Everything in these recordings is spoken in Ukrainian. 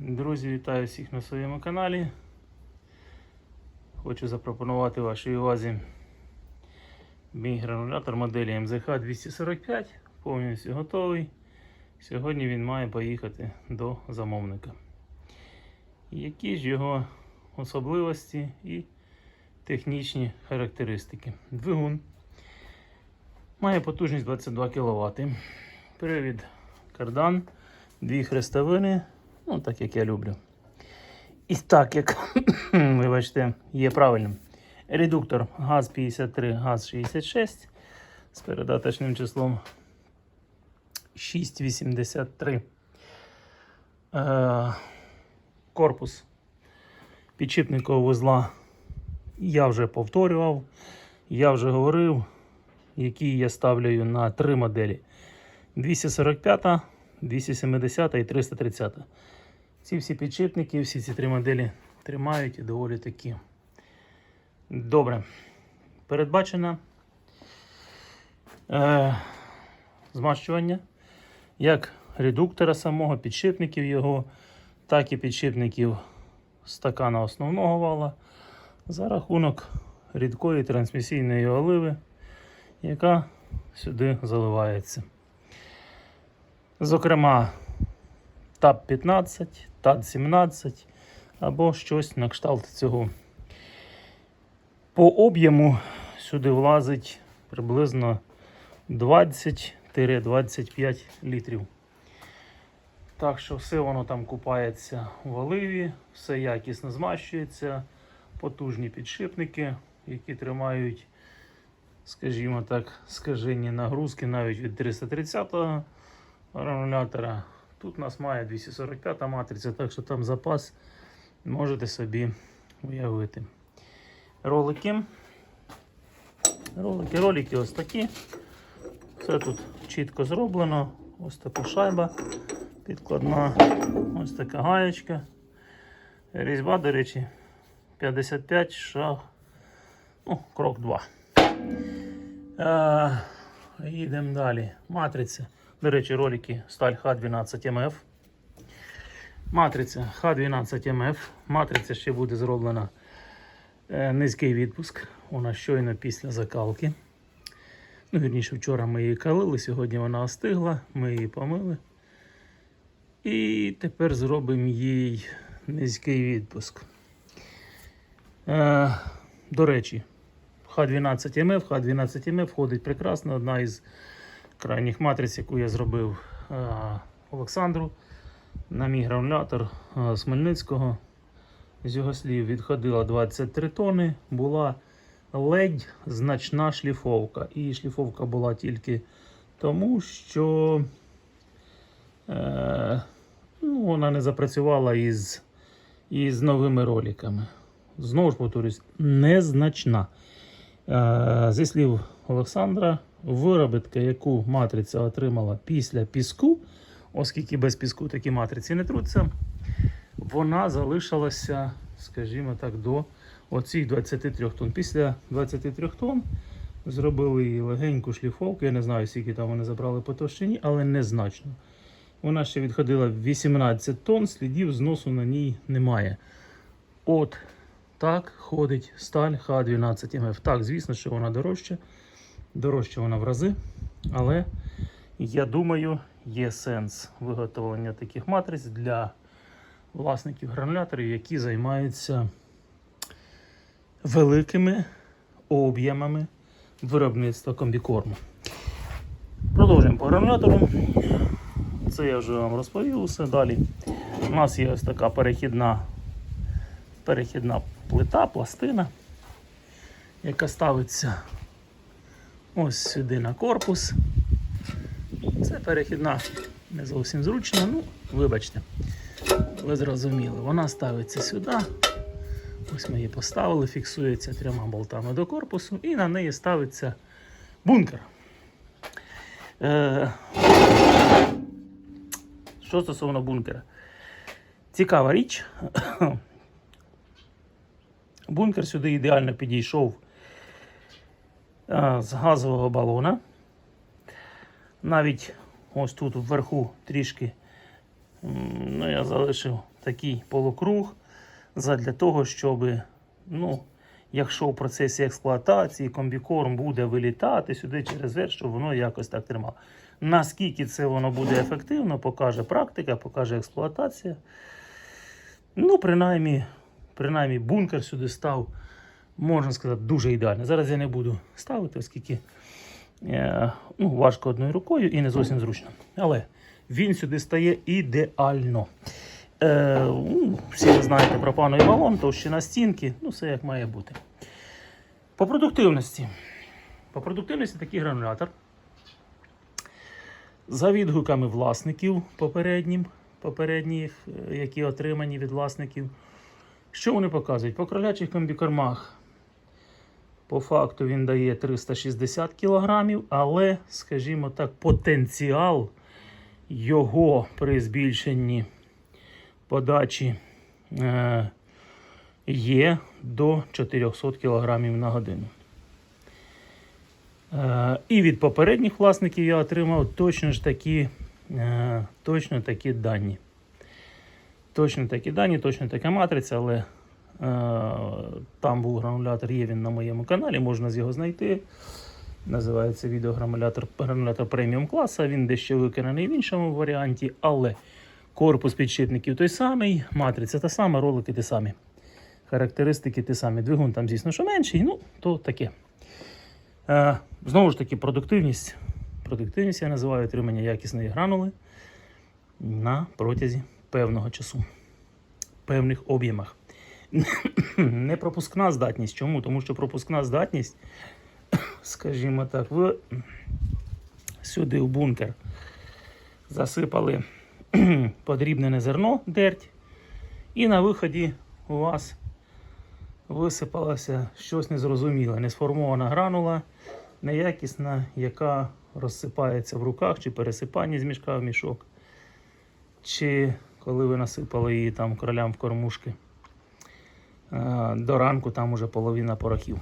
Друзі, вітаю всіх на своєму каналі. Хочу запропонувати вашій увазі мій гранулятор моделі МЗХ 245, повністю готовий. Сьогодні він має поїхати до замовника. Які ж його особливості і технічні характеристики? Двигун має потужність 22 кВт. Привід кардан, дві хрестовини, ну так як я люблю. І так як, вибачте, є правильним. Редуктор газ 53, газ 66 з передаточним числом 683. Е, корпус підшипникового вузла я вже повторював, я вже говорив, які я ставлю на три моделі: 245, 270 і 330. Ці всі підшипники, всі ці три моделі тримають і доволі такі. Добре. Передбачено е, змащування як редуктора самого, підшипників його, так і підшипників стакана основного вала за рахунок рідкої трансмісійної оливи, яка сюди заливається. Зокрема, ТАП-15, TAT-17 або щось на кшталт цього. По об'єму сюди влазить приблизно 20-25 літрів. Так що все воно там купається в оливі, все якісно змащується, потужні підшипники, які тримають, скажімо так, скажені нагрузки навіть від 330 го гранулятора. Тут у нас має 245 матриця, так що там запас можете собі уявити. Ролики. Ролики, ролики ось такі. Все тут чітко зроблено. Ось така шайба підкладна, ось така гаєчка. Різьба, до речі, 55 шаг. Ну, крок 2. Е, їдемо далі. Матриця. До речі, ролики сталь Х12МФ. Матриця Х12МФ. Матриця ще буде зроблена е, низький відпуск. Вона щойно після закалки. Ну, вірніше, вчора ми її калили, сьогодні вона остигла, ми її помили. І тепер зробимо їй низький відпуск. Е, до речі, Х12МФ, Х12МФ входить прекрасно. Одна із крайніх матриць, яку я зробив е, Олександру на мій гранулятор е, з Хмельницького. З його слів відходила 23 тони, була ледь значна шліфовка. І шліфовка була тільки тому, що е, ну, вона не запрацювала із, із новими роликами. Знову ж повторюсь, незначна. Е, зі слів Олександра, виробітка, яку матриця отримала після піску, оскільки без піску такі матриці не труться, вона залишилася, скажімо так, до оцих 23 тонн. Після 23 тонн зробили легеньку шліфовку. Я не знаю, скільки там вони забрали по товщині, але незначно. Вона ще відходила 18 тонн, слідів зносу на ній немає. От так ходить сталь Х12МФ. Так, звісно, що вона дорожча. Дорожча вона в рази. Але я думаю, є сенс виготовлення таких матриць для власників грануляторів, які займаються великими об'ємами виробництва комбікорму. Продовжуємо по гранулятору. Це я вже вам розповів усе далі. У нас є ось така перехідна, перехідна плита, пластина, яка ставиться ось сюди на корпус. Це перехідна не зовсім зручна, ну, вибачте, ви зрозуміли. Вона ставиться сюди. Ось ми її поставили, фіксується трьома болтами до корпусу, і на неї ставиться бункер. Е, що стосовно бункера? Цікава річ. Бункер сюди ідеально підійшов е, з газового балона. Навіть ось тут вверху трішки ну, я залишив такий полукруг задля того, щоб, ну, якщо в процесі експлуатації комбікорм буде вилітати сюди через верх, щоб воно якось так тримало. Наскільки це воно буде ефективно, покаже практика, покаже експлуатація. Ну, принаймні, принаймні бункер сюди став, можна сказати, дуже ідеально. Зараз я не буду ставити, оскільки е, ну, важко одною рукою і не зовсім зручно. Але він сюди стає ідеально. Е, ну, всі ви знаєте про пановий балон, товщина стінки, ну все як має бути. По продуктивності. По продуктивності такий гранулятор. За відгуками власників попереднім, попередніх, е, які отримані від власників. Що вони показують? По кролячих комбікормах по факту він дає 360 кг, але, скажімо так, потенціал його при збільшенні подачі е, є до 400 кг на годину. Е, і від попередніх власників я отримав точно ж такі, е, точно такі дані. Точно такі дані, точно така матриця, але е, там був гранулятор, є він на моєму каналі, можна з його знайти. Називається відеогранулятор гранулятор преміум класа. Він дещо виконаний в іншому варіанті, але корпус підшипників той самий, матриця та сама, ролики ті самі. Характеристики ті самі. Двигун там, звісно, що менший, ну, то таке. Е, знову ж таки, продуктивність. Продуктивність я називаю отримання якісної гранули на протязі певного часу, певних об'ємах. Не пропускна здатність. Чому? Тому що пропускна здатність, скажімо так, ви сюди в бункер засипали подрібнене зерно, дерть, і на виході у вас висипалося щось незрозуміле, несформована гранула, неякісна, яка розсипається в руках, чи пересипання з мішка в мішок, чи коли ви насипали її там кролям в кормушки. е, До ранку там уже половина порохів.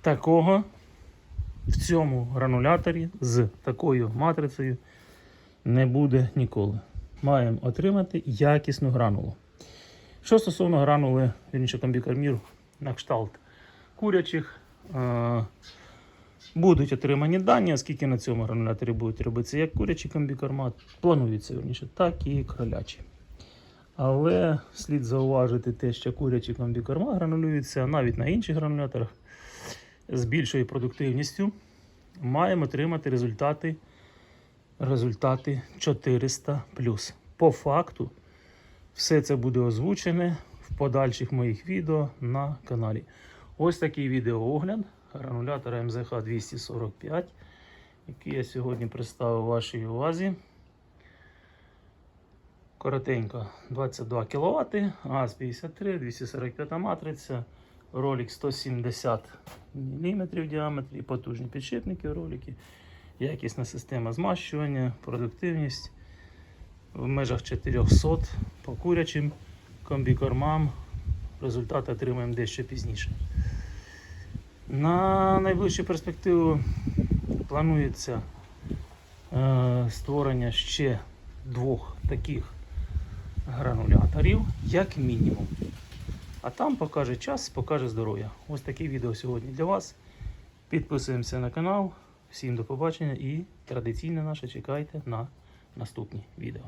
Такого в цьому грануляторі з такою матрицею не буде ніколи. Маємо отримати якісну гранулу. Що стосовно гранули, вірніше комбікормів на кшталт курячих, е, будуть отримані дані, оскільки на цьому грануляторі будуть робитися як курячі комбікорма, планується верніше, так і кролячі. Але слід зауважити те, що курячі комбікорма гранулюються навіть на інших грануляторах з більшою продуктивністю. Маємо отримати результати, результати 400 По факту, все це буде озвучене в подальших моїх відео на каналі. Ось такий відеоогляд гранулятора МЗХ 245, який я сьогодні представив вашій увазі. Коротенько 22 кВт, ГАЗ-53, 245 матриця, ролик 170 мм в діаметрі, потужні підшипники ролики, якісна система змащування, продуктивність в межах 400 по курячим комбікормам. Результати отримаємо дещо пізніше. На найближчу перспективу планується е, створення ще двох таких грануляторів, як мінімум. А там покаже час, покаже здоров'я. Ось таке відео сьогодні для вас. Підписуємося на канал. Всім до побачення і традиційно наше чекайте на наступні відео.